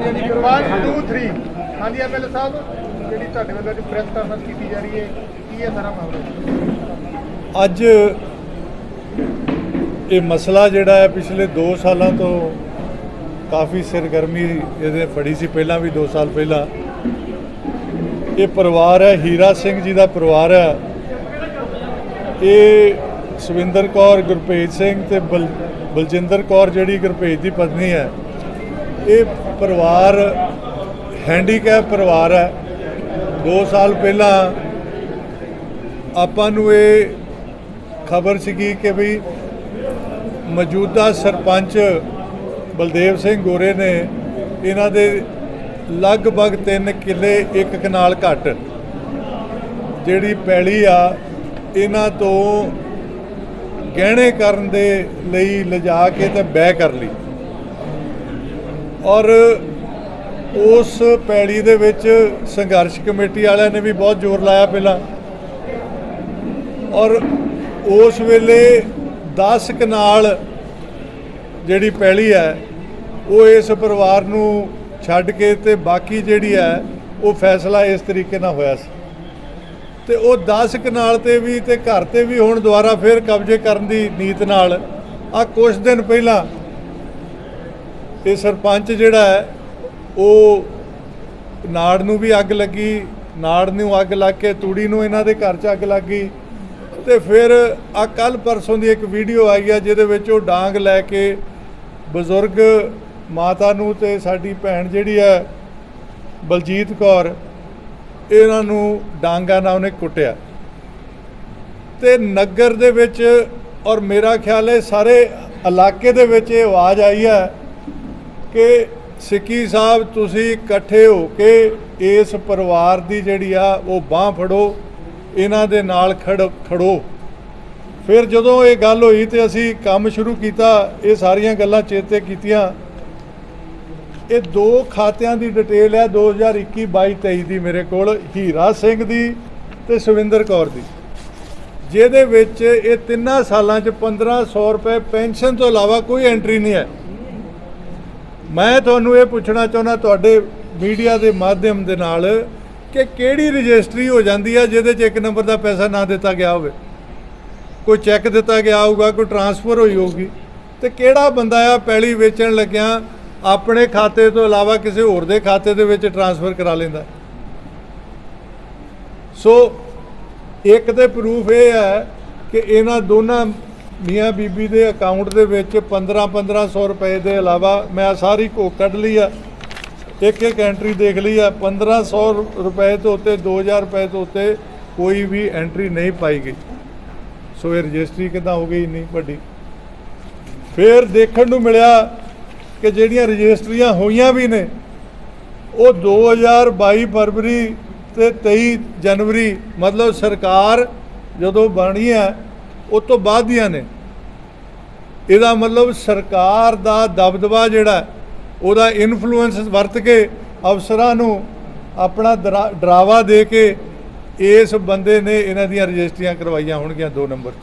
1 2 3 ਹਾਂਜੀ, ਐਮਐਲਏ ਸਾਹਿਬ, ਜਿਹੜੀ ਤੁਹਾਡੇ ਵੱਲੋਂ ਅੱਜ ਪ੍ਰੈਸ ਕਾਨਫਰੰਸ ਕੀਤੀ ਜਾ ਰਹੀ ਹੈ, ਕੀ ਹੈ ਸਾਰਾ ਮਾਮਲਾ? ਅੱਜ ਇਹ ਮਸਲਾ ਜਿਹੜਾ ਹੈ, ਪਿਛਲੇ 2 ਸਾਲਾਂ ਤੋਂ ਕਾਫੀ ਸਰਗਰਮੀ ਇਹਦੇ ਫੜੀ ਸੀ, ਪਹਿਲਾਂ ਵੀ 2 ਸਾਲ ਪਹਿਲਾਂ। ਇਹ ਪਰਿਵਾਰ ਹੈ, ਹੀਰਾ ਸਿੰਘ ਜੀ ਦਾ ਪਰਿਵਾਰ ਹੈ। ਇਹ ਸਵਿੰਦਰ ਕੌਰ, ਗੁਰਪ੍ਰੀਤ ਸਿੰਘ ਤੇ ਬਲ, ਬਲਜਿੰਦਰ ਕੌਰ ਜਿਹੜੀ ਗੁਰਪ੍ਰੀਤ ਦੀ ਪਤਨੀ ਹੈ। ਇਹ ਪਰਿਵਾਰ ਹੈਂਡੀਕੈਪ ਪਰਿਵਾਰ ਹੈ। 2 ਸਾਲ ਪਹਿਲਾਂ ਆਪਾਂ ਨੂੰ ਇਹ ਖਬਰ ਸੀਗੀ ਕਿ ਵੀ ਮੌਜੂਦਾ ਸਰਪੰਚ ਬਲਦੇਵ ਸਿੰਘ ਗੋਰੇ ਨੇ ਇਹਨਾਂ ਦੇ ਲਗਭਗ 3 ਕਿੱਲੇ ਇੱਕ ਕਨਾਲ ਘੱਟ ਜਿਹੜੀ ਪੈਲੀ ਆ, ਇਹਨਾਂ ਤੋਂ ਗਹਿਣੇ ਕਰਨ ਦੇ ਲਈ ਲਿਜਾ ਕੇ ਤੇ ਬੈ ਕਰ ਲਈ। ਔਰ ਉਸ ਪੈੜੀ ਦੇ ਵਿੱਚ ਸੰਘਰਸ਼ ਕਮੇਟੀ ਵਾਲਿਆਂ ਨੇ ਵੀ ਬਹੁਤ ਜ਼ੋਰ ਲਾਇਆ ਪਹਿਲਾਂ। ਔਰ ਉਸ ਵੇਲੇ 10 ਕਨਾਲ ਜਿਹੜੀ ਪੈਲੀ ਹੈ, ਉਹ ਇਸ ਪਰਿਵਾਰ ਨੂੰ ਛੱਡ ਕੇ ਤੇ ਬਾਕੀ ਜਿਹੜੀ ਹੈ, ਉਹ ਫੈਸਲਾ ਇਸ ਤਰੀਕੇ ਨਾਲ ਹੋਇਆ ਸੀ। ਤੇ ਉਹ 10 ਕਨਾਲ ਤੇ ਵੀ ਤੇ ਘਰ ਤੇ ਵੀ ਹੁਣ ਦੁਬਾਰਾ ਫੇਰ ਕਬਜ਼ੇ ਕਰਨ ਦੀ ਨੀਤ ਨਾਲ ਆ ਕੁਝ ਦਿਨ ਪਹਿਲਾਂ ਇਹ ਸਰਪੰਚ ਜਿਹੜਾ ਹੈ, ਉਹ ਨਾੜ ਨੂੰ ਵੀ ਅੱਗ ਲੱਗੀ, ਨਾੜ ਨੂੰ ਅੱਗ ਲੱਗ ਕੇ ਤੂੜੀ ਨੂੰ ਇਹਨਾਂ ਦੇ ਘਰ 'ਚ ਅੱਗ ਲੱਗ ਗਈ। ਤੇ ਫਿਰ ਆ ਕੱਲ ਪਰਸੋਂ ਦੀ ਇੱਕ ਵੀਡੀਓ ਆਈ ਆ, ਜਿਹਦੇ ਵਿੱਚ ਉਹ ਡਾਂਗ ਲੈ ਕੇ ਬਜ਼ੁਰਗ ਮਾਤਾ ਨੂੰ ਤੇ ਸਾਡੀ ਭੈਣ ਜਿਹੜੀ ਹੈ, ਬਲਜੀਤ ਕੌਰ, ਇਹਨਾਂ ਨੂੰ ਡਾਂਗਾ ਨਾਲ ਉਹਨੇ ਕੁੱਟਿਆ। ਤੇ ਨਗਰ ਦੇ ਵਿੱਚ ਔਰ ਮੇਰਾ ਖਿਆਲ ਹੈ, ਸਾਰੇ ਇਲਾਕੇ ਦੇ ਵਿੱਚ ਇਹ ਆਵਾਜ਼ ਆਈ ਹੈ ਕਿ ਸਿੱਕੀ ਸਾਹਿਬ ਤੁਸੀਂ ਇਕੱਠੇ ਹੋ ਕੇ ਇਸ ਪਰਿਵਾਰ ਦੀ ਜਿਹੜੀ ਆ ਉਹ ਬਾਹ ਫੜੋ, ਇਹਨਾਂ ਦੇ ਨਾਲ ਖੜ, ਖੜੋ। ਫਿਰ ਜਦੋਂ ਇਹ ਗੱਲ ਹੋਈ ਤੇ ਅਸੀਂ ਕੰਮ ਸ਼ੁਰੂ ਕੀਤਾ, ਇਹ ਸਾਰੀਆਂ ਗੱਲਾਂ ਚੇਤੇ ਕੀਤੀਆਂ। ਇਹ ਦੋ ਖਾਤਿਆਂ ਦੀ ਡਿਟੇਲ ਹੈ 2021 22 23 ਦੀ ਮੇਰੇ ਕੋਲ, ਹੀਰਾ ਸਿੰਘ ਦੀ ਤੇ ਸੁਵਿੰਦਰ ਕੌਰ ਦੀ। ਜਿਹਦੇ ਵਿੱਚ ਇਹ ਤਿੰਨਾਂ ਸਾਲਾਂ 'ਚ 1500 ਰੁਪਏ ਪੈਨਸ਼ਨ ਤੋਂ ਇਲਾਵਾ ਕੋਈ ਐਂਟਰੀ ਨਹੀਂ ਹੈ। ਮੈਂ ਤੁਹਾਨੂੰ ਇਹ ਪੁੱਛਣਾ ਚਾਹੁੰਦਾ ਤੁਹਾਡੇ ਮੀਡੀਆ ਦੇ ਮਾਧਿਅਮ ਦੇ ਨਾਲ ਕਿ ਕਿਹੜੀ ਰਜਿਸਟਰੀ ਹੋ ਜਾਂਦੀ ਹੈ ਜਿਹਦੇ 'ਚ ਇੱਕ ਨੰਬਰ ਦਾ ਪੈਸਾ ਨਾ ਦਿੱਤਾ ਗਿਆ ਹੋਵੇ? ਕੋਈ ਚੈੱਕ ਦਿੱਤਾ ਗਿਆ ਹੋਊਗਾ, ਕੋਈ ਟਰਾਂਸਫਰ ਹੋਈ ਹੋਊਗੀ। ਤੇ ਕਿਹੜਾ ਬੰਦਾ ਆ ਪੈਲੀ ਵੇਚਣ ਲੱਗਿਆ ਆਪਣੇ ਖਾਤੇ ਤੋਂ ਇਲਾਵਾ ਕਿਸੇ ਹੋਰ ਦੇ ਖਾਤੇ ਦੇ ਵਿੱਚ ਟਰਾਂਸਫਰ ਕਰਾ ਲੈਂਦਾ? ਸੋ ਇੱਕ ਤੇ ਪ੍ਰੂਫ ਇਹ ਹੈ ਕਿ ਇਹਨਾਂ ਦੋਨਾਂ ਮੀਆਂ ਬੀਬੀ ਦੇ ਅਕਾਊਂਟ ਦੇ ਵਿੱਚ 15 1500 ਰੁਪਏ ਦੇ ਇਲਾਵਾ ਮੈਂ ਸਾਰੀ ਕੋ ਕੱਢ ਲਈ ਆ। ਇੱਕ ਇੱਕ ਐਂਟਰੀ ਦੇਖ ਲਈ ਆ। 1500 ਰੁਪਏ ਤੋਂ ਉੱਤੇ 2000 ਰੁਪਏ ਤੋਂ ਉੱਤੇ ਕੋਈ ਵੀ ਐਂਟਰੀ ਨਹੀਂ ਪਾਈ ਗਈ। ਸੋ ਇਹ ਰਜਿਸਟਰੀ ਕਿਦਾਂ ਹੋ ਗਈ ਇੰਨੀ ਵੱਡੀ? ਫਿਰ ਦੇਖਣ ਨੂੰ ਮਿਲਿਆ ਕਿ ਜਿਹੜੀਆਂ ਰਜਿਸਟਰੀਆਂ ਹੋਈਆਂ ਵੀ ਨੇ, ਉਹ 2022 ਫਰਵਰੀ ਤੇ 23 ਜਨਵਰੀ, ਮਤਲਬ ਸਰਕਾਰ ਜਦੋਂ ਬਣੀ ਹੈ ਉਸ ਤੋਂ ਬਾਅਦ ਦੀਆਂ ਨੇ। ਇਹਦਾ ਮਤਲਬ ਸਰਕਾਰ ਦਾ ਦਬਦਬਾ ਜਿਹੜਾ ਉਹਦਾ ਇਨਫਲੂਐਂਸ ਵਰਤ ਕੇ ਅਫਸਰਾਂ ਨੂੰ ਆਪਣਾ ਡਰਾ- ਡਰਾਵਾ ਦੇ ਕੇ ਇਸ ਬੰਦੇ ਨੇ ਇਹਨਾਂ ਦੀਆਂ ਰਜਿਸਟਰੀਆਂ ਕਰਵਾਈਆਂ ਹੋਣਗੀਆਂ 2 ਨੰਬਰ 'ਚ।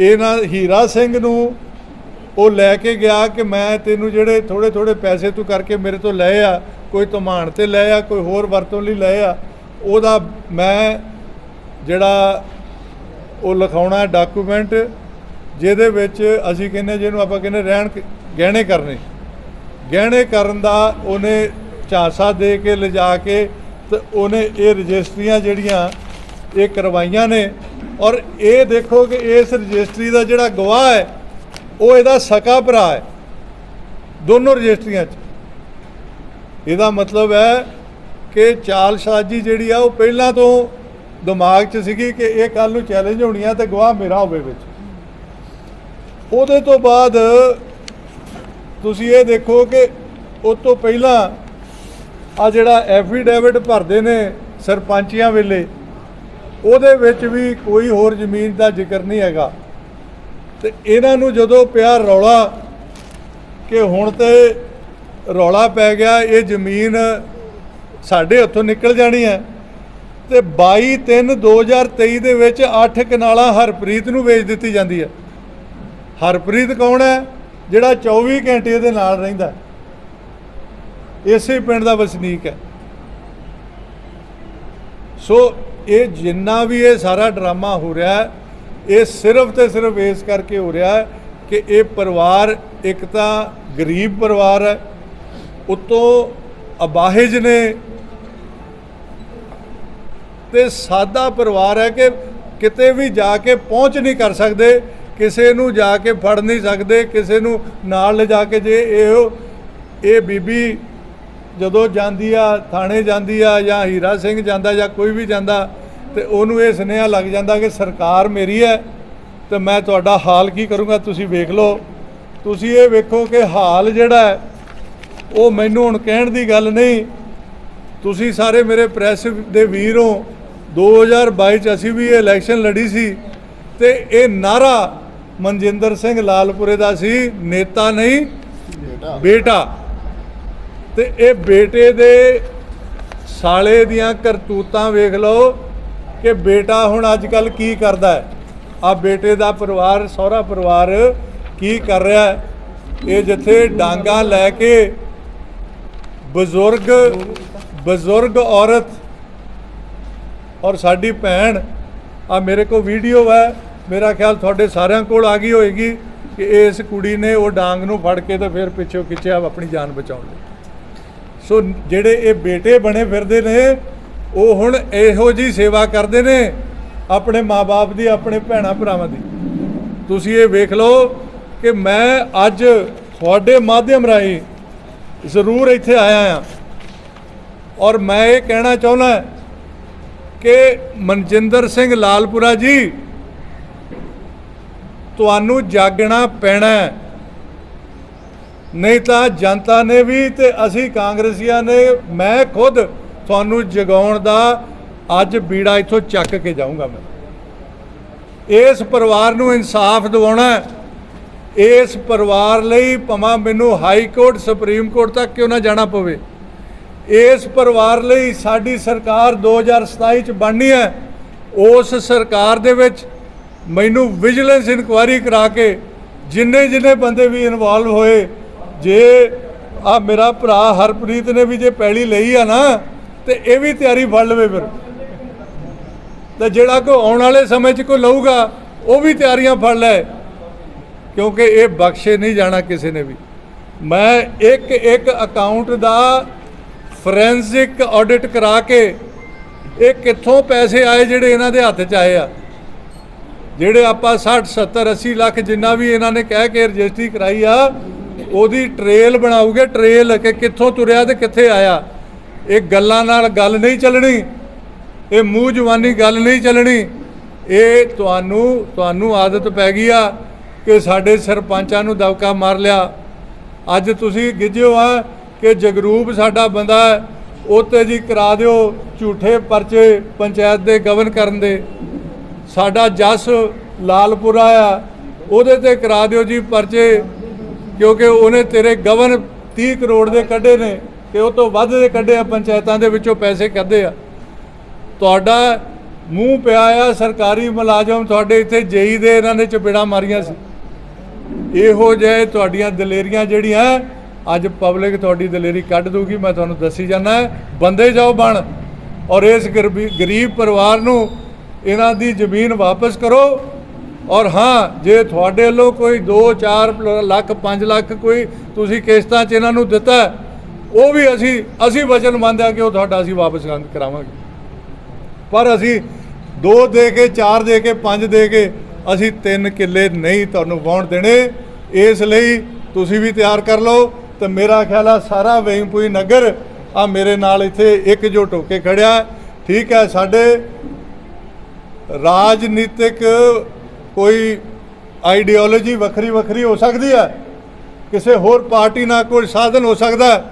ਇਹਨਾਂ ਹੀਰਾ ਸਿੰਘ ਨੂੰ ਉਹ ਲੈ ਕੇ ਗਿਆ ਕਿ ਮੈਂ ਤੈਨੂੰ ਜਿਹੜੇ ਥੋੜੇ ਥੋੜੇ ਪੈਸੇ ਤੂੰ ਕਰਕੇ ਮੇਰੇ ਤੋਂ ਲਏ ਆ, ਕੋਈ ਧਮਾਨ ਤੇ ਲਏ ਆ, ਕੋਈ ਹੋਰ ਵਰਤੋਂ ਲਈ ਲਏ ਆ, ਉਹਦਾ ਮੈਂ ਜਿਹੜਾ ਉਹ ਲਿਖਾਉਣਾ ਡਾਕੂਮੈਂਟ ਜਿਹਦੇ ਵਿੱਚ ਅਸੀਂ ਕਹਿੰਦੇ ਜਿਹਨੂੰ ਆਪਾਂ ਕਹਿੰਦੇ ਰਹਿਣ ਗਹਿਣੇ ਕਰਨੇ। ਗਹਿਣੇ ਕਰਨ ਦਾ ਉਹਨੇ ਝਾਂਸਾ ਦੇ ਕੇ ਲਿਜਾ ਕੇ ਤੇ ਉਹਨੇ ਇਹ ਰਜਿਸਟਰੀਆਂ ਜਿਹੜੀਆਂ, ਇਹ ਕਰਵਾਈਆਂ ਨੇ। ਔਰ ਇਹ ਦੇਖੋ ਕਿ ਇਸ ਰਜਿਸਟਰੀ ਦਾ ਜਿਹੜਾ ਗਵਾਹ ਹੈ, ਉਹ ਇਹਦਾ ਸਕਾ ਭਰਾ ਹੈ। ਦੋਨੋਂ ਰਜਿਸਟਰੀਆਂ 'ਚ। ਇਹਦਾ ਮਤਲਬ ਹੈ ਕਿ ਚਾਲ ਸ਼ਾਜ਼ੀ ਜਿਹੜੀ ਆ ਉਹ ਪਹਿਲਾਂ ਤੋਂ ਦਿਮਾਗ 'ਚ ਸੀਗੀ ਕਿ ਇਹ ਕੱਲ ਨੂੰ ਚੈਲੰਜ ਹੋਣੀ ਆ ਤੇ ਗਵਾਹ ਮੇਰਾ ਹੋਵੇ ਵਿੱਚ। ਉਹਦੇ ਤੋਂ ਬਾਅਦ ਤੁਸੀਂ ਇਹ ਦੇਖੋ ਕਿ ਉਸ ਤੋਂ ਪਹਿਲਾਂ ਆ ਜਿਹੜਾ ਐਫੀਡੇਵਿਟ ਭਰਦੇ ਨੇ ਸਰਪੰਚੀਆਂ ਵੇਲੇ, ਉਹਦੇ ਵਿੱਚ ਵੀ ਕੋਈ ਹੋਰ ਜ਼ਮੀਨ ਦਾ ਜ਼ਿਕਰ ਨਹੀਂ ਹੈਗਾ। ਤੇ ਇਹਨਾਂ ਨੂੰ ਜਦੋਂ ਪਿਆ ਰੌਲਾ ਕਿ ਹੁਣ ਤੇ ਰੌਲਾ ਪੈ ਗਿਆ, ਇਹ ਜ਼ਮੀਨ ਸਾਡੇ ਹੱਥੋਂ ਨਿਕਲ ਜਾਣੀ ਹੈ। ਤੇ 22 3 2023 ਦੇ ਵਿੱਚ 8 ਕਨਾਲਾਂ ਹਰਪ੍ਰੀਤ ਨੂੰ ਵੇਚ ਦਿੱਤੀ ਜਾਂਦੀ ਹੈ। ਹਰਪ੍ਰੀਤ ਕੌਣ ਹੈ? ਜਿਹੜਾ 24 ਘੰਟੇ ਇਹਦੇ ਨਾਲ ਰਹਿੰਦਾ ਇਸੇ ਪਿੰਡ ਦਾ ਵਸਨੀਕ ਹੈ। ਸੋ ਇਹ ਜਿੰਨਾ ਵੀ ਇਹ ਸਾਰਾ ਡਰਾਮਾ ਹੋ ਰਿਹਾ ਹੈ, ਇਹ ਸਿਰਫ ਤੇ ਸਿਰਫ ਇਸ ਕਰਕੇ ਹੋ ਰਿਹਾ ਹੈ ਕਿ ਇਹ ਪਰਿਵਾਰ ਇੱਕ ਤਾਂ ਗਰੀਬ ਪਰਿਵਾਰ ਹੈ, ਉਤੋਂ ਅਬਾਹਿਜ ਨੇ ਤੇ ਸਾਦਾ ਪਰਿਵਾਰ ਹੈ ਕਿ ਕਿਤੇ ਵੀ ਜਾ ਕੇ ਪਹੁੰਚ ਨਹੀਂ ਕਰ ਸਕਦੇ, ਕਿਸੇ ਨੂੰ ਜਾ ਕੇ ਫੜ ਨਹੀਂ ਸਕਦੇ, ਕਿਸੇ ਨੂੰ ਨਾਲ ਲਿਜਾ ਕੇ ਜੇ ਇਹ ਇਹ ਬੀਬੀ ਜਦੋਂ ਜਾਂਦੀ ਆ, ਥਾਣੇ ਜਾਂਦੀ ਆ ਜਾਂ ਹੀਰਾ ਸਿੰਘ ਜਾਂਦਾ ਜਾਂ ਕੋਈ ਵੀ ਜਾਂਦਾ ਤੇ ਉਹਨੂੰ ਇਹ ਸੁਨੇਹਾ ਲੱਗ ਜਾਂਦਾ ਕਿ ਸਰਕਾਰ ਮੇਰੀ ਹੈ ਤੇ ਮੈਂ ਤੁਹਾਡਾ ਹਾਲ ਕੀ ਕਰੂੰਗਾ, ਤੁਸੀਂ ਵੇਖ ਲਓ। ਤੁਸੀਂ ਇਹ ਵੇਖੋ ਕਿ ਹਾਲ ਜਿਹੜਾ ਉਹ ਮੈਨੂੰ ਹੁਣ ਕਹਿਣ ਦੀ ਗੱਲ ਨਹੀਂ। ਤੁਸੀਂ ਸਾਰੇ ਮੇਰੇ ਪ੍ਰੈਸ ਦੇ ਵੀਰ ਹੋ। 2022 ਚ ਅਸੀਂ ਵੀ ਇਹ ਇਲੈਕਸ਼ਨ ਲੜੀ ਸੀ ਤੇ ਇਹ ਨਾਰਾ ਮਨਜਿੰਦਰ ਸਿੰਘ ਲਾਲਪੁਰੇ ਦਾ ਸੀ ਨੇਤਾ ਨਹੀਂ ਬੇਟਾ। ਤੇ ਇਹ ਬੇਟੇ ਦੇ ਸਾਲੇ ਦੀਆਂ ਕਰਤੂਤਾਂ ਵੇਖ ਲਓ ਕਿ ਬੇਟਾ ਹੁਣ ਅੱਜ ਕੱਲ ਕੀ ਕਰਦਾ ਹੈ। ਆ ਬੇਟੇ ਦਾ ਪਰਿਵਾਰ ਸਹੁਰਾ ਪਰਿਵਾਰ ਕੀ ਕਰ ਰਿਹਾ ਹੈ? ਇਹ ਜਿੱਥੇ ਡਾਂਗਾ ਲੈ ਕੇ ਬਜ਼ੁਰਗ ਬਜ਼ੁਰਗ ਔਰਤ ਔਰ ਸਾਡੀ ਭੈਣ, ਆ ਮੇਰੇ ਕੋਲ ਵੀਡੀਓ ਹੈ, ਮੇਰਾ ਖਿਆਲ ਤੁਹਾਡੇ ਸਾਰਿਆਂ ਕੋਲ ਆ ਗਈ ਹੋਏਗੀ ਕਿ ਇਸ ਕੁੜੀ ਨੇ ਉਹ ਡਾਂਗ ਨੂੰ ਫੜ ਕੇ ਤੇ ਫਿਰ ਪਿੱਛੋਂ ਖਿੱਚਿਆ ਆਪਣੀ ਜਾਨ ਬਚਾਉਣ ਲਈ। ਸੋ ਜਿਹੜੇ ਇਹ ਬੇਟੇ ਬਣੇ ਫਿਰਦੇ ਨੇ, ਉਹ ਹੁਣ ਇਹੋ ਜੀ ਸੇਵਾ ਕਰਦੇ ਨੇ ਆਪਣੇ ਮਾਪੇ ਦੀ, ਆਪਣੇ ਭੈਣਾ ਭਰਾਵਾਂ ਦੀ। ਤੁਸੀਂ ਇਹ ਵੇਖ ਲਓ ਕਿ ਮੈਂ ਅੱਜ ਤੁਹਾਡੇ ਮਾਧਿਅਮ ਰਾਹੀਂ ਜ਼ਰੂਰ ਇੱਥੇ ਆਇਆ ਹਾਂ। ਔਰ ਮੈਂ ਇਹ ਕਹਿਣਾ ਚਾਹੁੰਦਾ ਕਿ ਮਨਜਿੰਦਰ ਸਿੰਘ ਲਾਲਪੁਰਾ ਜੀ, ਤੁਹਾਨੂੰ ਜਾਗਣਾ ਪੈਣਾ ਨਹੀਂ ਤਾਂ ਜਨਤਾ ਨੇ ਵੀ ਤੇ ਅਸੀਂ ਕਾਂਗਰਸੀਆਂ ਨੇ, ਮੈਂ ਖੁਦ ਤੁਹਾਨੂੰ ਜਗਾਉਣ ਦਾ ਅੱਜ ਬੀੜਾ ਇੱਥੋਂ ਚੱਕ ਕੇ ਜਾਊਂਗਾ ਮੈਂ। ਇਸ ਪਰਿਵਾਰ ਨੂੰ ਇਨਸਾਫ ਦਿਵਾਉਣਾ ਇਸ ਪਰਿਵਾਰ ਲਈ ਭਾਵੇਂ ਮੈਨੂੰ ਹਾਈ ਕੋਰਟ, ਸੁਪਰੀਮ ਕੋਰਟ ਤੱਕ ਕਿਉਂ ਨਾ ਜਾਣਾ ਪਵੇ। ਇਸ ਪਰਿਵਾਰ ਲਈ ਸਾਡੀ ਸਰਕਾਰ 2027 ਚ ਬਣਨੀ ਹੈ, ਉਸ ਸਰਕਾਰ ਦੇ ਵਿੱਚ ਮੈਨੂੰ ਵਿਜੀਲੈਂਸ ਇਨਕੁਆਇਰੀ ਕਰਾ ਕੇ ਜਿੰਨੇ ਜਿੰਨੇ ਬੰਦੇ ਵੀ ਇਨਵੋਲਵ ਹੋਏ, ਜੇ ਆ ਮੇਰਾ ਭਰਾ ਹਰਪ੍ਰੀਤ ਨੇ ਵੀ ਜੇ ਪੈਲੀ ਲਈ ਆ ਨਾ, ਤੇ ਇਹ ਵੀ ਤਿਆਰੀ ਫੜ ਲਵੇ ਫਿਰ। ਤੇ ਜਿਹੜਾ ਕੋ ਆਉਣ ਵਾਲੇ ਸਮੇਂ 'ਚ ਕੋਈ ਲਊਗਾ, ਉਹ ਵੀ ਤਿਆਰੀਆਂ ਫੜ ਲੈ, ਕਿਉਂਕਿ ਇਹ ਬਖਸ਼ੇ ਨਹੀਂ ਜਾਣਾ ਕਿਸੇ ਨੇ ਵੀ। ਮੈਂ ਇੱਕ ਇੱਕ ਅਕਾਊਂਟ ਦਾ ਫੋਰੈਂਸਿਕ ਆਡਿਟ ਕਰਾ ਕੇ ਇਹ ਕਿੱਥੋਂ ਪੈਸੇ ਆਏ ਜਿਹੜੇ ਇਹਨਾਂ ਦੇ ਹੱਥ 'ਚ ਆਏ ਆ? ਜਿਹੜੇ ਆਪਾਂ 60 70 80 ਲੱਖ ਜਿੰਨਾ ਵੀ ਇਹਨਾਂ ਨੇ ਕਹਿ ਕੇ ਰਜਿਸਟਰੀ ਕਰਾਈ ਆ, ਉਹਦੀ ਟ੍ਰੇਲ ਬਣਾਉਗੇ ਟ੍ਰੇਲ ਕਿ ਕਿੱਥੋਂ ਤੁਰਿਆ ਤੇ ਕਿੱਥੇ ਆਇਆ? ਇਹ ਗੱਲਾਂ ਨਾਲ ਗੱਲ ਨਹੀਂ ਚੱਲਣੀ, ਇਹ ਮੂੰਹ ਜਵਾਨੀ ਗੱਲ ਨਹੀਂ ਚੱਲਣੀ। ਇਹ ਤੁਹਾਨੂੰ ਤੁਹਾਨੂੰ ਆਦਤ ਪੈ ਗਈ ਆ ਕਿ ਸਾਡੇ ਸਰਪੰਚਾਂ ਨੂੰ ਦਬਕਾ ਮਾਰ ਲਿਆ। ਅੱਜ ਤੁਸੀਂ ਗਿੱਜਿਓ ਆ ਕਿ ਜਗਰੂਪ ਸਾਡਾ ਬੰਦਾ ਹੈ ਉਹ ਤੇ ਜੀ ਕਰਾ ਦਿਓ ਝੂਠੇ ਪਰਚੇ ਪੰਚਾਇਤ ਦੇ ਗਵਨ ਕਰਨ ਦੇ। ਸਾਡਾ ਜਸ ਲਾਲਪੁਰਾ ਆ, ਉਹਦੇ ਤੇ ਕਰਾ ਦਿਓ ਜੀ ਪਰਚੇ, ਕਿਉਂਕਿ ਉਹਨੇ ਤੇਰੇ ਗਵਨ 30 ਕਰੋੜ ਦੇ ਕੱਢੇ ਨੇ ਕਿ ਉਹ ਤੋਂ ਵੱਧ ਦੇ ਕੱਢੇ ਆ, ਪੰਚਾਇਤਾਂ ਦੇ ਵਿੱਚੋਂ ਪੈਸੇ ਕੱਢੇ ਆ। ਤੁਹਾਡਾ ਮੂੰਹ ਪਿਆ ਆ, ਸਰਕਾਰੀ ਮੁਲਾਜ਼ਮ ਤੁਹਾਡੇ ਇੱਥੇ ਜੇਈ ਦੇ ਇਹਨਾਂ ਨੇ ਚਪੇੜਾ ਮਾਰੀਆਂ ਸੀ। ਇਹੋ ਜਿਹੇ ਤੁਹਾਡੀਆਂ ਦਲੇਰੀਆਂ ਜਿਹੜੀਆਂ ਅੱਜ ਪਬਲਿਕ ਤੁਹਾਡੀ ਦਲੇਰੀ ਕੱਢ ਦੂਗੀ ਮੈਂ ਤੁਹਾਨੂੰ ਦੱਸੀ ਜਾਂਦਾ ਬੰਦੇ ਜਾਓ ਬਣ ਔਰ ਇਸ ਗਰੀਬੀ- ਗਰੀਬ ਪਰਿਵਾਰ ਨੂੰ ਇਹਨਾਂ ਦੀ ਜ਼ਮੀਨ ਵਾਪਸ ਕਰੋ। ਔਰ ਹਾਂ, ਜੇ ਤੁਹਾਡੇ ਵੱਲੋਂ ਕੋਈ 2 4 ਲੱਖ 5 ਲੱਖ ਕੋਈ ਤੁਸੀਂ ਕਿਸ਼ਤਾਂ 'ਚ ਇਹਨਾਂ ਨੂੰ ਦਿੱਤਾ, ਉਹ ਵੀ ਅਸੀਂ ਅਸੀਂ ਵਚਨ ਆ ਕਿ ਉਹ ਤੁਹਾਡਾ ਅਸੀਂ ਵਾਪਸ ਕਰਾਵਾਂਗੇ। ਪਰ ਅਸੀਂ 2 ਦੇ ਕੇ 4 ਦੇ ਕੇ 5 ਦੇ ਕੇ ਅਸੀਂ 3 ਕਿੱਲੇ ਨਹੀਂ ਤੁਹਾਨੂੰ ਵਾਉਣ ਦੇਣੇ। ਇਸ ਲਈ ਤੁਸੀਂ ਵੀ ਤਿਆਰ ਕਰ ਲਓ। ਤੇ ਮੇਰਾ ਖਿਆਲ ਆ ਸਾਰਾ ਵੇਂਪੂਈ ਨਗਰ ਆ ਮੇਰੇ ਨਾਲ ਇੱਥੇ ਇੱਕਜੁੱਟ ਹੋ ਕੇ ਖੜਿਆ ਠੀਕ ਹੈ, ਸਾਡੇ ਰਾਜਨੀਤਿਕ ਕੋਈ ਆਈਡੀਓਲੋਜੀ ਵੱਖਰੀ ਵੱਖਰੀ ਹੋ ਸਕਦੀ ਹੈ। ਕਿਸੇ ਹੋਰ ਪਾਰਟੀ ਨਾਲ ਕੋਈ ਸਾਧਨ ਹੋ ਸਕਦਾ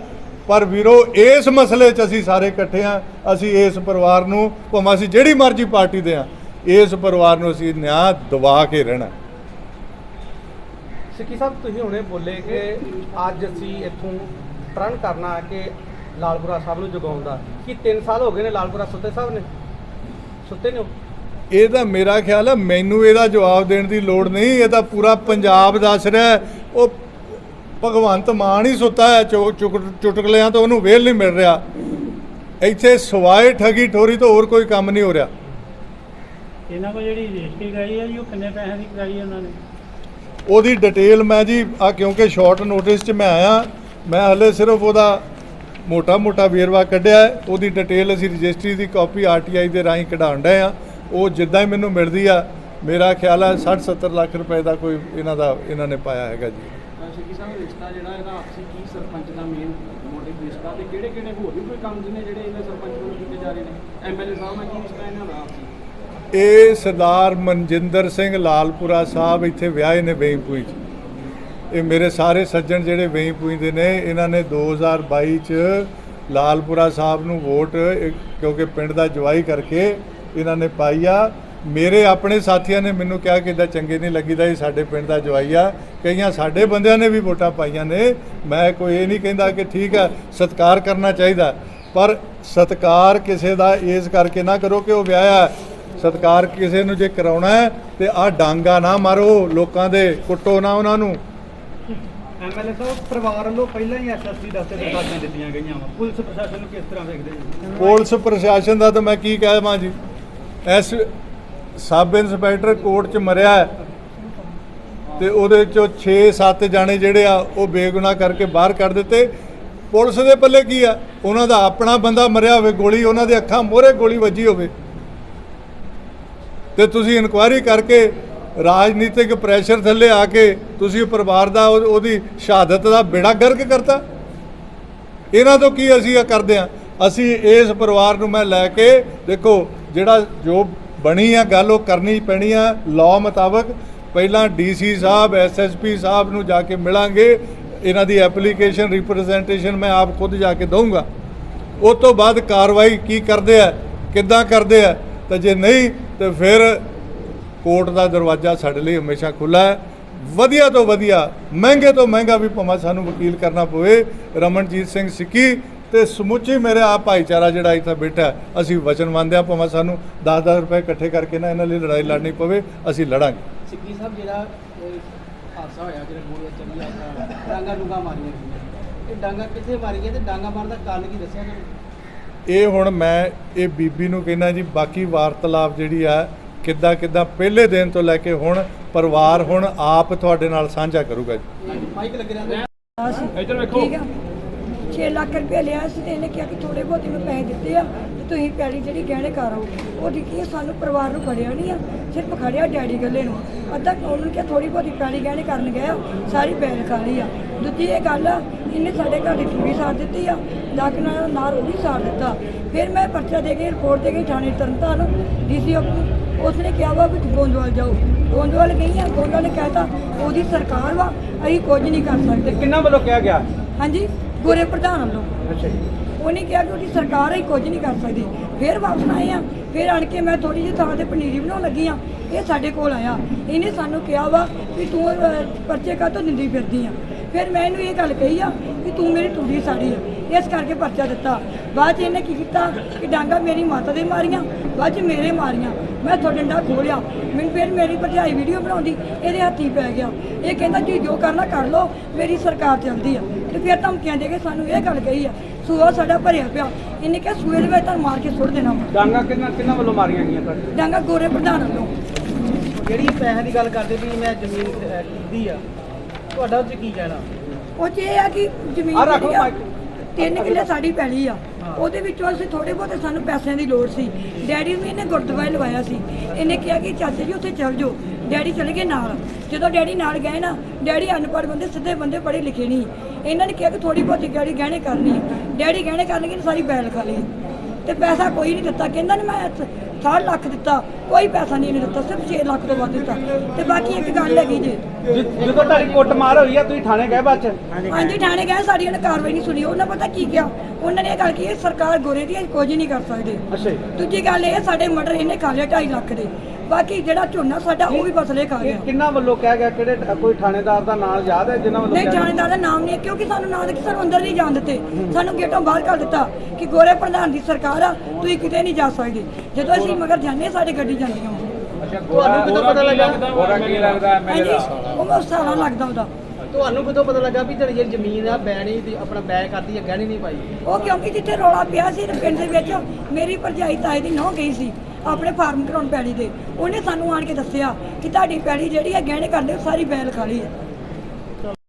ਪਰ ਵੀਰੋ, ਇਸ ਮਸਲੇ 'ਚ ਅਸੀਂ ਸਾਰੇ ਇਕੱਠੇ ਆ ਅਸੀਂ ਇਸ ਪਰਿਵਾਰ ਨੂੰ, ਭਾਵੇਂ ਅਸੀਂ ਜਿਹੜੀ ਮਰਜ਼ੀ ਪਾਰਟੀ ਦੇ ਆ ਇਸ ਪਰਿਵਾਰ ਨੂੰ ਅਸੀਂ ਨਿਆਂ ਦਵਾ ਕੇ ਰਹਿਣਾ। ਸਿੱਕੀ ਸਾਹਿਬ ਤੁਸੀਂ ਹੁਣੇ ਬੋਲੇ ਕਿ ਅੱਜ ਅਸੀਂ ਇੱਥੋਂ ਪ੍ਰਣ ਕਰਨਾ ਹੈ ਕਿ ਲਾਲਪੁਰਾ ਸਾਹਿਬ ਨੂੰ ਜਗਾਉਣ ਦਾ। ਕੀ 3 ਸਾਲ ਹੋ ਗਏ ਨੇ ਲਾਲਪੁਰਾ ਸੁੱਤੇ ਸਾਹਿਬ ਨੇ? ਸੁੱਤੇ ਨੇ ਉਹ? ਇਹਦਾ ਮੇਰਾ ਖਿਆਲ ਹੈ ਮੈਨੂੰ ਇਹਦਾ ਜਵਾਬ ਦੇਣ ਦੀ ਲੋੜ ਨਹੀਂ। ਇਹ ਤਾਂ ਪੂਰਾ ਪੰਜਾਬ ਦੱਸ ਰਿਹਾ ਹੈ। ਉਹ ਭਗਵੰਤ ਮਾਨ ਹੀ ਸੁੱਤਾ ਹੈ। ਚੁਟਕਲਿਆਂ ਤੋਂ ਉਹਨੂੰ ਵੇਲ ਨਹੀਂ ਮਿਲ ਰਿਹਾ। ਇੱਥੇ ਸਵਾਏ ਠਗੀ ਠੋਰੀ ਤੋਂ ਹੋਰ ਕੋਈ ਕੰਮ ਨਹੀਂ ਹੋ ਰਿਹਾ। ਇਹਨਾਂ ਕੋਲ ਜਿਹੜੀ ਰਜਿਸਟਰੀ ਕਰਾਈ ਹੈ ਜੀ ਉਹ ਕਿੰਨੇ ਪੈਸਿਆਂ ਦੀ ਕਰਾਈ ਹੈ ਉਹਨਾਂ ਨੇ? ਉਹਦੀ ਡਿਟੇਲ ਮੈਂ ਜੀ, ਆ ਕਿਉਂਕਿ ਸ਼ਾਰਟ ਨੋਟਿਸ 'ਚ ਮੈਂ ਆਇਆ, ਮੈਂ ਹਲੇ ਸਿਰਫ ਉਹਦਾ ਮੋਟਾ-ਮੋਟਾ ਵੇਰਵਾ ਕੱਢਿਆ ਉਹਦੀ ਡਿਟੇਲ ਅਸੀਂ ਰਜਿਸਟਰੀ ਦੀ ਕਾਪੀ ਆਰਟੀਆਈ ਦੇ ਰਾਹੀਂ ਕਢਾਉਣ ਡਏ ਆ ਉਹ ਜਿੱਦਾਂ ਹੀ ਮੈਨੂੰ ਮਿਲਦੀ ਆ, ਮੇਰਾ ਖਿਆਲ ਆ 60-70 ਲੱਖ ਰੁਪਏ ਦਾ ਕੋਈ ਇਹਨਾਂ ਦਾ, ਇਹਨਾਂ ਨੇ ਪਾਇਆ ਹੈਗਾ ਜੀ। ਸ਼ੱਕੀ ਸਾਹਿਬ ਰਿਸ਼ਤਾ ਜਿਹੜਾ ਇਹਦਾ ਆਪਸੀ ਕੀ ਸਰਪੰਚ ਦਾ ਮੇਨ ਮੋਟਿਵ ਰਿਸ਼ਤਾ ਤੇ ਕਿਹੜੇ ਕਿਹੜੇ ਹੋਰ ਵੀ ਕੋਈ ਕੰਮ ਜਿਹਨੇ ਜਿਹੜੇ ਇਹਨਾਂ ਸਰਪੰਚ ਵੱਲੋਂ ਕੀਤੇ ਜਾ ਰਹੇ ਨੇ? ਐਮਐਲਏ ਸਾਹਿਬ ਨਾਲ ਕੀ ਰਿਸ਼ਤਾ ਇਹਨਾਂ ਦਾ ਆਪਸੀ? ਇਹ ਸਰਦਾਰ ਮਨਜਿੰਦਰ ਸਿੰਘ ਲਾਲਪੁਰਾ ਸਾਹਿਬ ਇੱਥੇ ਵਿਆਹੇ ਨੇ ਵੇਈਪੂਈ 'ਚ। ਇਹ ਮੇਰੇ ਸਾਰੇ ਸੱਜਣ ਜਿਹੜੇ ਵੇਈਪੂਈ ਦੇ ਨੇ, ਇਹਨਾਂ ਨੇ 2022 'ਚ ਲਾਲਪੁਰਾ ਸਾਹਿਬ ਨੂੰ ਵੋਟ ਕਿਉਂਕਿ ਪਿੰਡ ਦਾ ਜਵਾਈ ਕਰਕੇ ਇਹਨਾਂ ਨੇ ਪਾਈ ਆ। ਮੇਰੇ ਆਪਣੇ ਸਾਥੀਆਂ ਨੇ ਮੈਨੂੰ ਕਿਹਾ ਕਿ ਇਦਾਂ ਚੰਗੇ ਨਹੀਂ ਲੱਗੀਦਾ, ਇਹ ਸਾਡੇ ਪਿੰਡ ਦਾ ਜਵਾਈ ਆ। ਕਈਆਂ ਸਾਡੇ ਬੰਦਿਆਂ ਨੇ ਵੀ ਵੋਟਾਂ ਪਾਈਆਂ ਨੇ। ਮੈਂ ਕੋਈ ਇਹ ਨਹੀਂ ਕਹਿੰਦਾ ਕਿ ਠੀਕ ਆ, ਸਤਿਕਾਰ ਕਰਨਾ ਚਾਹੀਦਾ। ਪਰ ਸਤਿਕਾਰ ਕਿਸੇ ਦਾ ਇਸ ਕਰਕੇ ਨਾ ਕਰੋ ਕਿ ਉਹ ਵਿਆਹਿਆ। ਹੈ। ਸਤਿਕਾਰ ਕਿਸੇ ਨੂੰ ਜੇ ਕਰਾਉਣਾ ਹੈ ਤੇ ਆ ਡਾਂਗਾ ਨਾ ਮਾਰੋ ਲੋਕਾਂ ਦੇ ਕੁੱਟੋ ਨਾ ਉਹਨਾਂ ਨੂੰ। ਐਮਐਲਏ ਸਾਹਿਬ ਪਰਿਵਾਰ ਵੱਲੋਂ ਪਹਿਲਾਂ ਹੀ ਐਸਐਸਪੀ ਦਫ਼ਤਰ ਦੇ ਦਰਖਾਸਤਾਂ ਦਿੱਤੀਆਂ ਗਈਆਂ ਵਾ। ਪੁਲਿਸ ਪ੍ਰਸ਼ਾਸਨ ਨੂੰ ਕਿਸ ਤਰ੍ਹਾਂ ਵੇਖਦੇ ਜੀ ਪੁਲਿਸ ਪ੍ਰਸ਼ਾਸਨ ਦਾ ਤਾਂ ਮੈਂ ਕੀ ਕਹਾਂ ਜੀ? ਐਸ ਸਬ ਇੰਸਪੈਕਟਰ ਕੋਰਟ 'ਚ ਮਰਿਆ ਹੈ ਤੇ ਉਹਦੇ ਚੋਂ 6-7 ਜਾਣੇ ਜਿਹੜੇ ਆ ਉਹ ਬੇਗੁਨਾਹ ਕਰਕੇ ਬਾਹਰ ਕੱਢ ਦਿੱਤੇ। ਪੁਲਿਸ ਦੇ ਪੱਲੇ ਕੀ ਆ? ਉਹਨਾਂ ਦਾ ਆਪਣਾ ਬੰਦਾ ਮਰਿਆ ਹੋਵੇ ਗੋਲੀ ਉਹਨਾਂ ਦੇ ਅੱਖਾਂ ਮੋਹਰੇ ਗੋਲੀ ਵੱਜੀ ਹੋਵੇ। ਤੇ ਤੁਸੀਂ ਇਨਕੁਆਇਰੀ ਕਰਕੇ ਰਾਜਨੀਤਿਕ ਪ੍ਰੈਸ਼ਰ ਥੱਲੇ ਆ ਕੇ ਤੁਸੀਂ ਪਰਿਵਾਰ ਦਾ ਉਹ- ਉਹਦੀ ਸ਼ਹਾਦਤ ਦਾ ਬੇੜਾ ਗਰਕ ਕਰਤਾ। ਇਹਨਾਂ ਤੋਂ ਕੀ ਅਸੀਂ ਕਰਦੇ ਆ ਅਸੀਂ ਇਸ ਪਰਿਵਾਰ ਨੂੰ ਮੈਂ ਲੈ ਕੇ ਦੇਖੋ, ਜਿਹੜਾ ਜੋ ਬਣੀ ਆ ਗੱਲ ਉਹ ਕਰਨੀ ਪੈਣੀ ਆ। ਲਾਅ ਮੁਤਾਬਕ ਪਹਿਲਾਂ ਡੀਸੀ ਸਾਹਿਬ ਐਸਐਸਪੀ ਸਾਹਿਬ ਨੂੰ ਜਾ ਕੇ ਮਿਲਾਂਗੇ। ਇਹਨਾਂ ਦੀ ਐਪਲੀਕੇਸ਼ਨ ਰਿਪਰੈਜ਼ੈਂਟੇਸ਼ਨ ਮੈਂ ਆਪ ਖੁਦ ਜਾ ਕੇ ਦਊਂਗਾ। ਉਸ ਤੋਂ ਬਾਅਦ ਕਾਰਵਾਈ ਕੀ ਕਰਦੇ ਆ? ਕਿੱਦਾਂ ਕਰਦੇ ਆ? ਤਾਂ ਜੇ ਨਹੀਂ, ਤੇ ਫਿਰ ਕੋਰਟ ਦਾ ਦਰਵਾਜ਼ਾ ਸਾਡੇ ਲਈ ਹਮੇਸ਼ਾ ਖੁੱਲਾ ਹੈ। ਵਧੀਆ ਤੋਂ ਵਧੀਆ, ਮਹਿੰਗੇ ਤੋਂ ਮਹਿੰਗਾ ਵੀ ਭਾਵੇਂ ਸਾਨੂੰ ਵਕੀਲ ਕਰਨਾ ਪਵੇ, ਰਮਨਜੀਤ ਸਿੰਘ ਸਿੱਕੀ ਤੇ ਸਮੁੱਚੀ ਮੇਰੇ ਆ ਭਾਈਚਾਰਾ ਜਿਹੜਾ ਇੱਥੇ ਬੈਠਾ ਅਸੀਂ ਵਚਨ ਮੰਨਦੇ ਹਾਂ, ਭਾਵੇਂ ਸਾਨੂੰ 10-10 ਰੁਪਏ ਇਕੱਠੇ ਕਰਕੇ ਨਾ ਇਹਨਾਂ ਲਈ ਲੜਾਈ ਲੜਨੀ ਪਵੇ, ਅਸੀਂ ਲੜਾਂਗੇ। ਸਿੱਕੀ ਸਾਹਿਬ, ਜਿਹੜਾ ਹਾਦਸਾ ਹੋਇਆ, ਜਿਹੜਾ ਗੋਲੀਆਂ ਚੱਲੀਆਂ ਡਾਂਗਾ ਡੂੰਗਾ ਮਾਰੀਆਂ ਇਹ ਡਾਂਗਾ ਕਿੱਥੇ ਮਾਰੀਆਂ ਤੇ ਡਾਂਗਾ ਮਾਰਨ ਦਾ ਕਾਰਨ ਕੀ ਦੱਸਿਆ ਤੁਹਾਨੂੰ ਇਹ ਹੁਣ ਮੈਂ ਇਹ ਬੀਬੀ ਨੂੰ ਕਹਿੰਦਾ ਜੀ ਬਾਕੀ ਵਾਰਤਾਲਾਪ ਜਿਹੜੀ ਆ ਕਿੱਦਾਂ ਕਿੱਦਾਂ ਪਹਿਲੇ ਦਿਨ ਤੋਂ ਲੈ ਕੇ ਹੁਣ ਪਰਿਵਾਰ ਹੁਣ ਆਪ ਤੁਹਾਡੇ ਨਾਲ ਸਾਂਝਾ ਕਰੂਗਾ ਜੀ। ਮਾਈਕ ਲੱਗੇ ਰਹਿੰਦੇ ਇੱਧਰ ਵੇਖੋ। ਠੀਕ ਆ। 6 ਲੱਖ ਰੁਪਏ ਲਿਆ ਸੀ ਤੇ ਇਹਨੇ ਕਿਹਾ ਕਿ ਥੋੜੇ ਬਹੁਤ ਇਹਨੂੰ ਪੈਸੇ ਦਿੱਤੇ ਆ ਤੇ ਤੁਸੀਂ ਪੈਲੀ ਜਿਹੜੀ ਗਹਿਣੇ ਕਰ ਆਓ ਉਹਦੀ ਕੀ ਆ, ਸਾਨੂੰ ਪਰਿਵਾਰ ਨੂੰ ਖੜਿਆ ਨਹੀਂ ਆ ਸਿਰਫ ਖੜਿਆ ਡੈਡੀ ਗੱਲੇ ਨੂੰ। ਅੱਧਾ ਉਹਨੂੰ ਕਿਹਾ ਥੋੜੀ ਬਹੁਤੀ ਪੈਲੀ ਗਹਿਣੇ ਕਰਨ ਗਿਆ ਸਾਰੀ ਬੈਲ ਖਾ ਲਈ ਆ। ਦੂਜੀ ਇਹ ਗੱਲ ਆ ਇਹਨੇ ਸਾਡੇ ਘਰ ਦੀ ਟੂੜੀ ਸਾੜ ਦਿੱਤੀ ਆ ਲੱਕ ਨਾਲ ਨਾਰ ਉਹ ਵੀ ਸਾੜ ਦਿੱਤਾ। ਫਿਰ ਮੈਂ ਪਰਚਾ ਦੇ ਕੇ ਰਿਪੋਰਟ ਦੇ ਕੇ ਥਾਣੇ ਤਰਨਤਾਰਨ ਡੀਸੀ ਉਸਨੇ ਕਿਹਾ ਵਾ ਵੀ ਗੋਂਦਵਾਲ ਜਾਓ। ਗੋਂਦਵਾਲ ਗਈ ਆ ਗੋਂਦਵਾਲ ਨੇ ਕਹਿਤਾ ਉਹਦੀ ਸਰਕਾਰ ਵਾ ਅਸੀਂ ਕੁਝ ਨਹੀਂ ਕਰ ਸਕਦੇ। ਕਿੰਨਾ ਵੱਲੋਂ ਕਿਹਾ ਗਿਆ? ਹਾਂਜੀ? ਗੋਰੇ ਪ੍ਰਧਾਨ ਵੱਲੋਂ ਅੱਛਾ ਜੀ। ਉਹਨੇ ਕਿਹਾ ਕਿ ਉਹਦੀ ਸਰਕਾਰ ਹੀ ਕੁਝ ਨਹੀਂ ਕਰ ਸਕਦੀ। ਫਿਰ ਵਾਪਸ ਆਏ ਆ। ਫਿਰ ਆਣ ਕੇ ਮੈਂ ਥੋੜੀ ਜਿਹੀ ਥਾਂ ਤੇ ਪਨੀਰੀ ਬਣਾਉਣ ਲੱਗੀ ਆ। ਇਹ ਸਾਡੇ ਕੋਲ ਆਇਆ। ਇਹਨੇ ਸਾਨੂੰ ਕਿਹਾ ਵਾ ਕਿ ਤੂੰ ਅਹ, ਪਰਚੇ ਕਾਹਤੋਂ ਨਿੰਦੀ ਫਿਰਦੀ ਆ? ਫਿਰ ਮੈਂ ਇਹਨੂੰ ਇਹ ਗੱਲ ਕਹੀ ਆ ਕਿ ਤੂੰ ਮੇਰੀ ਟੂੜੀ ਸਾੜੀ ਆ। ਇਸ ਕਰਕੇ ਪਰਚਾ ਦਿੱਤਾ। ਬਾਅਦ 'ਚ ਇਹਨੇ ਕੀ ਕੀਤਾ ਕਿ ਡਾਂਗਾ ਮੇਰੀ ਮਾਤਾ ਦੇ ਮਾਰੀਆਂ ਬਾਅਦ 'ਚ ਮੇਰੇ ਮਾਰੀਆਂ। ਮੈਂ ਤੋਂ ਡੰਡਾ ਖੋਲਿਆ। ਮੈਨੂੰ ਫਿਰ ਮੇਰੀ ਭਰਜਾਈ ਵੀਡੀਓ ਬਣਾਉਂਦੀ ਇਹਦੇ ਹੱਥੀ ਪੈ ਗਿਆ। ਇਹ ਕਹਿੰਦਾ ਜੀ ਜੋ ਕਰਨਾ ਕਰ ਲਓ ਮੇਰੀ ਸਰਕਾਰ ਚੱਲਦੀ ਆ। ਤੇ ਫਿਰ ਧਮਕੀਆਂ ਦੇ ਕੇ ਸਾਨੂੰ ਇਹ ਗੱਲ ਕਹੀ ਆ ਸੂਆ ਸਾਡਾ ਭਰਿਆ ਪਿਆ। ਇਹਨੇ ਕਿਹਾ ਸੂਏ ਦੇ ਵਿੱਚ ਤਾਂ ਮਾਰ ਕੇ ਸੁੱਟ ਦੇਣਾ। ਡਾਂਗਾ ਕਿੰਨਾ ਕਿੰਨਾ ਵੱਲੋਂ ਮਾਰੀਆਂ ਗਈਆਂ ਤੁਹਾਡੇ ਡਾਂਗਾ ਗੋਰੇ ਪ੍ਰਧਾਨ ਵੱਲੋਂ। ਜਿਹੜੀ ਪੈਸਿਆਂ ਦੀ ਗੱਲ ਕਰਦੇ ਵੀ ਮੈਂ ਜ਼ਮੀਨ ਖਰੀਦੀ ਆ ਤੁਹਾਡਾ ਉਹ 'ਚ ਕੀ ਕਹਿਣਾ? ਉਹ 'ਚ ਇਹ ਆ ਕਿ ਜ਼ਮੀਨ। ਤਿੰਨ ਕਿੱਲੇ ਸਾਡੀ ਪੈਲੀ ਆ। ਉਹਦੇ ਵਿੱਚੋਂ ਅਸੀਂ ਥੋੜੇ ਬਹੁਤੇ ਸਾਨੂੰ ਪੈਸਿਆਂ ਦੀ ਲੋੜ ਸੀ। ਡੈਡੀ ਨੂੰ ਇਹਨੇ ਗੁਰਦੁਆਰੇ ਲਵਾਇਆ ਸੀ। ਇਹਨੇ ਕਿਹਾ ਕਿ ਚਾਚਾ ਜੀ, ਉੱਥੇ ਚੱਲ ਜਾਓ। ਡੈਡੀ ਚਲੇ ਗਏ ਨਾਲ। ਜਦੋਂ ਡੈਡੀ ਨਾਲ ਗਏ ਨਾ, ਡੈਡੀ ਅਨਪੜ੍ਹ ਬੰਦੇ, ਸਿੱਧੇ ਬੰਦੇ ਪੜ੍ਹੇ ਲਿਖੇ ਨਹੀਂ। ਇਹਨਾਂ ਨੇ ਕਿਹਾ ਕਿ ਥੋੜੀ ਬਹੁਤੀ ਗਾੜੀ ਗਹਿਣੇ ਕਰਨੀ ਡੈਡੀ ਗਹਿਣੇ ਕਰਨਗੇ ਸਾਰੀ ਬੈਲ ਖਾ ਲਈ। ਤੇ ਪੈਸਾ ਕੋਈ ਨਹੀਂ ਦਿੱਤਾ। ਕਹਿੰਦਾ ਨੇ ਮੈਂ 60 ਲੱਖ ਦਿੱਤਾ ਕੋਈ ਪੈਸਾ ਨਹੀਂ ਇਹਨੇ ਦਿੱਤਾ ਸਿਰਫ 6 ਲੱਖ ਤੋਂ ਵੱਧ ਦਿੱਤਾ। ਤੇ ਬਾਕੀ ਇੱਕ ਗੱਲ ਹੈਗੀ ਜੇ। ਜਿ- ਜਦੋਂ ਤੁਹਾਡੀ ਕੁੱਟ ਮਾਰ ਹੋਈ ਆ ਤੁਸੀਂ ਥਾਣੇ ਗਏ ਬਾਅਦ ਚ? ਹਾਂਜੀ ਥਾਣੇ ਗਏ ਸਾਡੀ ਉਹਨੇ ਕਾਰਵਾਈ ਨਹੀਂ ਸੁਣੀ। ਉਹਨਾਂ ਪਤਾ ਕੀ ਕਿਹਾ? ਉਹਨਾਂ ਨੇ ਇਹ ਗੱਲ ਕੀ ਸਰਕਾਰ ਗੋਰੇ ਦੀ ਕੁਝ ਨਹੀਂ ਕਰ ਸਕਦੇ। ਅੱਛਾ ਜੀ। ਦੂਜੀ ਗੱਲ ਇਹ ਸਾਡੇ ਮਟਰ ਇਹਨੇ ਖਾ ਲਿਆ 2.5 ਲੱਖ ਦੇ। ਬਾਕੀ ਜਿਹੜਾ ਝੋਨਾ ਸਾਡਾ ਉਹ ਵੀ ਫਸਲੇ ਖਾ ਗਿਆ। ਕਿੰਨਾ ਵੱਲੋਂ ਕਿਹਾ ਗਿਆ? ਕਿਹੜੇ ਕੋਈ ਥਾਣੇਦਾਰ ਦਾ ਨਾਮ ਯਾਦ ਹੈ ਜਿਨ੍ਹਾਂ ਵੱਲੋਂ ਨਹੀਂ? ਜਾਣੇਦਾਰ ਦਾ ਨਾਮ ਨਹੀਂ ਕਿਉਂਕਿ ਸਾਨੂੰ ਨਾਂ ਦੇ ਕੇ ਸਾਨੂੰ ਅੰਦਰ ਨਹੀਂ ਜਾਣ ਦਿੱਤੇ। ਸਾਨੂੰ ਗੇਟੋਂ ਬਾਹਰ ਕਰ ਦਿੱਤਾ ਕਿ ਗੋਰੇ ਪ੍ਰਧਾਨ ਦੀ ਸਰਕਾਰ ਆ ਤੁਸੀਂ ਕਿਤੇ ਨਹੀਂ ਜਾ ਸਕਦੇ। ਜਦੋਂ ਅਸੀਂ ਮਗਰ ਜਾਂਦੇ ਸਾਡੀ ਗੱਡੀ ਜਾਂਦੀਆਂ ਤੁਹਾਨੂੰ ਕਿਦੋਂ ਪਤਾ ਲੱਗਾ? ਹਾਂਜੀ ਉਹ ਮੈਂ ਸਾਲਾ ਲੱਗਦਾ ਉਹਦਾ। ਤੁਹਾਨੂੰ ਕਦੋਂ ਪਤਾ ਲੱਗਾ ਵੀ ਤੇਰੀ ਜਿਹੜੀ ਜ਼ਮੀਨ ਆ ਬੈਣੀ ਦੀ, ਆਪਣਾ ਬੈ ਕਰਦੀ ਹੈ ਗਹਿਣੀ ਨਹੀਂ ਪਾਈ? ਉਹ ਕਿਉਂਕਿ ਜਿੱਥੇ ਰੌਲਾ ਪਿਆ ਸੀ ਤੇ ਪਿੰਡ ਦੇ ਵਿੱਚ, ਮੇਰੀ ਭਰਜਾਈ ਤਾਏ ਦੀ ਨਹੁੰ ਗਈ ਸੀ, ਆਪਣੇ ਫਾਰਮ ਕਰਾਉਣ ਪੈਲੀ ਦੇ। ਉਹਨੇ ਸਾਨੂੰ ਆਣ ਕੇ ਦੱਸਿਆ ਕਿ ਤੁਹਾਡੀ ਪੈਲੀ ਜਿਹੜੀ ਹੈ ਗਹਿਣੇ ਕਰਦੇ ਸਾਰੀ ਬੈਲ ਖਾਲੀ ਹੈ